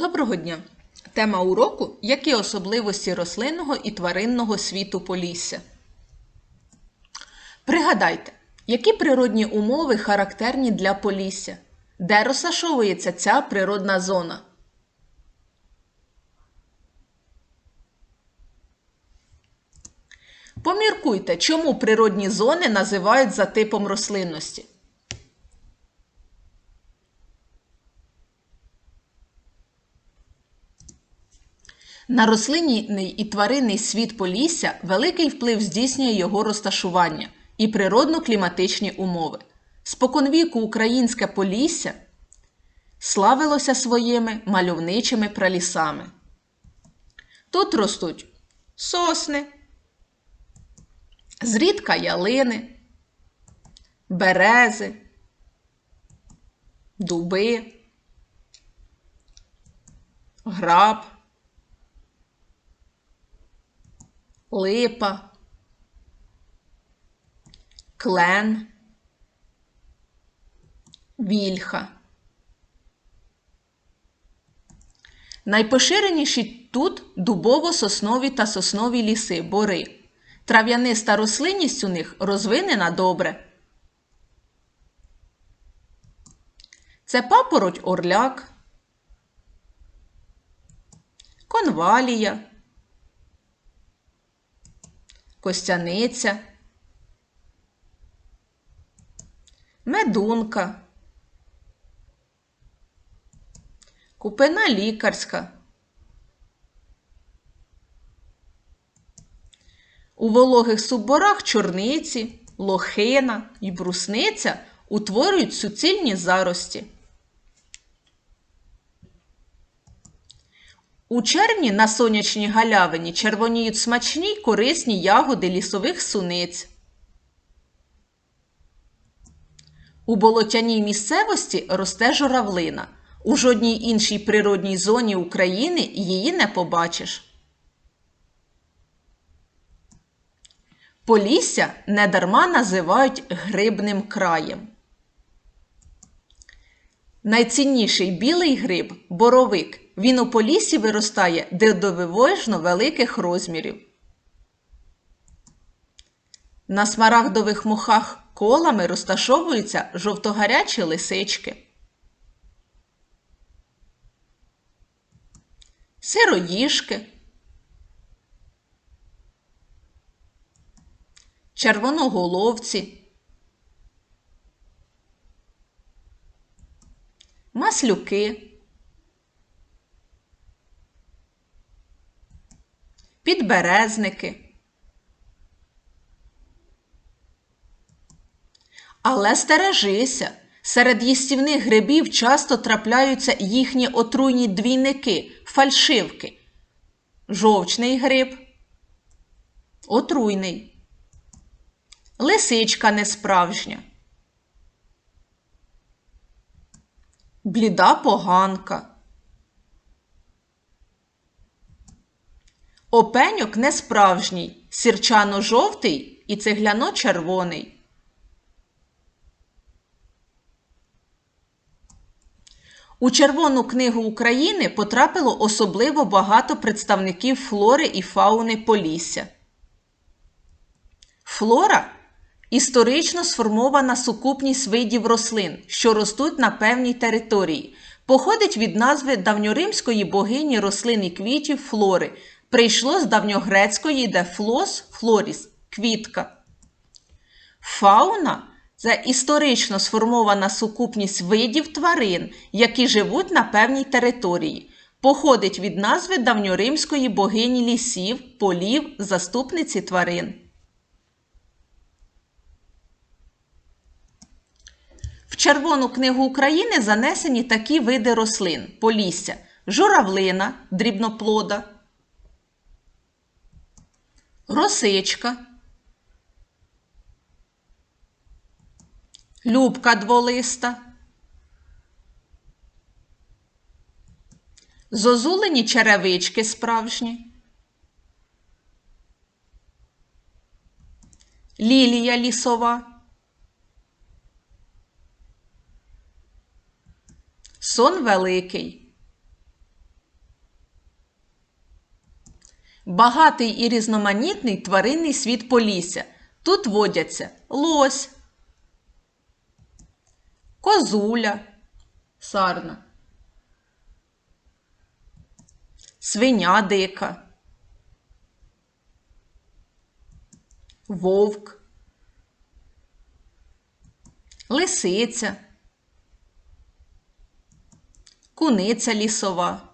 Доброго дня! Тема уроку Які особливості рослинного і тваринного світу Полісся. Пригадайте, які природні умови характерні для Полісся? Де розташовується ця природна зона? Поміркуйте, чому природні зони називають за типом рослинності. На рослинний і тваринний світ Полісся великий вплив здійснює його розташування і природно-кліматичні умови. Споконвіку українське Полісся славилося своїми мальовничими пралісами. Тут ростуть сосни, зрідка ялини, берези, дуби, граб. Липа, клен, вільха. Найпоширеніші тут дубово-соснові та соснові ліси, бори. Трав'яниста рослинність у них розвинена добре. Це папороть орляк, конвалія костяниця, медунка, купина лікарська. У вологих субборах чорниці, лохина і брусниця утворюють суцільні зарості. У червні на сонячній галявині червоніють смачні й корисні ягоди лісових суниць. У болотяній місцевості росте журавлина. У жодній іншій природній зоні України її не побачиш. Полісся недарма називають грибним краєм. Найцінніший білий гриб боровик. Він у полісі виростає дивовижно великих розмірів. На смарагдових мохах колами розташовуються жовтогарячі лисички. Сироїжки. Червоноголовці. Маслюки. Підберезники. Але стережися, серед їстівних грибів часто трапляються їхні отруйні двійники, фальшивки. Жовчний гриб, отруйний, лисичка несправжня, бліда поганка. Опеньок несправжній, сірчано-жовтий і цегляно-червоний. У Червону книгу України потрапило особливо багато представників флори і фауни Полісся. Флора історично сформована сукупність видів рослин, що ростуть на певній території, походить від назви давньоримської богині рослин і квітів флори прийшло з давньогрецької, де флос флоріс квітка. Фауна це історично сформована сукупність видів тварин, які живуть на певній території. Походить від назви давньоримської богині лісів, полів, заступниці тварин. В Червону книгу України занесені такі види рослин: полісся, журавлина дрібноплода, росичка, любка дволиста, зозулені черевички справжні, лілія лісова, сон великий. Багатий і різноманітний тваринний світ Полісся. Тут водяться лось, козуля, сарна, свиня дика, вовк, лисиця, куниця лісова,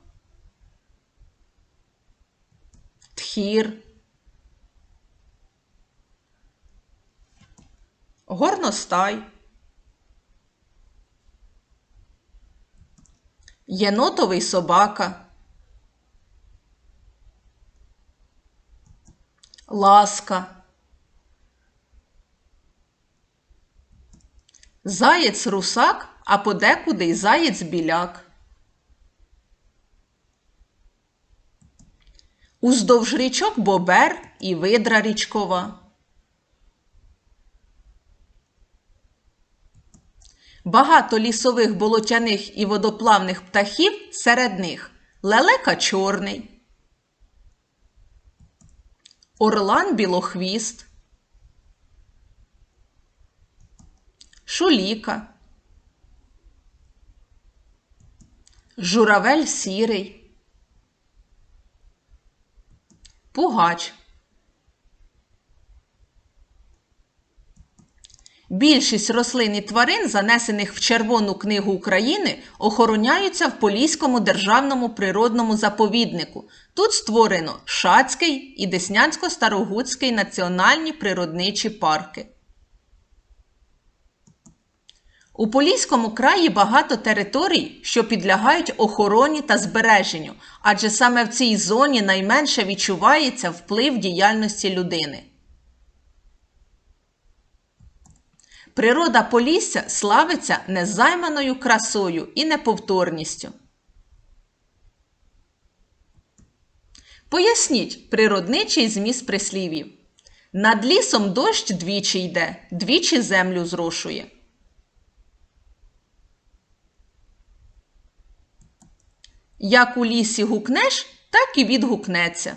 тхір, горностай, єнотовий собака, ласка, заєць русак, а подекуди й заєць біляк. Уздовж річок Бобер і видра річкова. Багато лісових болотяних і водоплавних птахів серед них. Лелека чорний, орлан білохвіст, шуліка, журавель сірий, пугач. Більшість рослин і тварин, занесених в Червону книгу України, охороняються в Поліському державному природному заповіднику. Тут створено Шацький і Деснянсько-Старогуцький національні природничі парки. У Поліському краї багато територій, що підлягають охороні та збереженню, адже саме в цій зоні найменше відчувається вплив діяльності людини. Природа Полісся славиться незайманою красою і неповторністю. Поясніть природничий зміст прислів'їв. Над лісом дощ двічі йде, двічі землю зрошує. Як у лісі гукнеш, так і відгукнеться.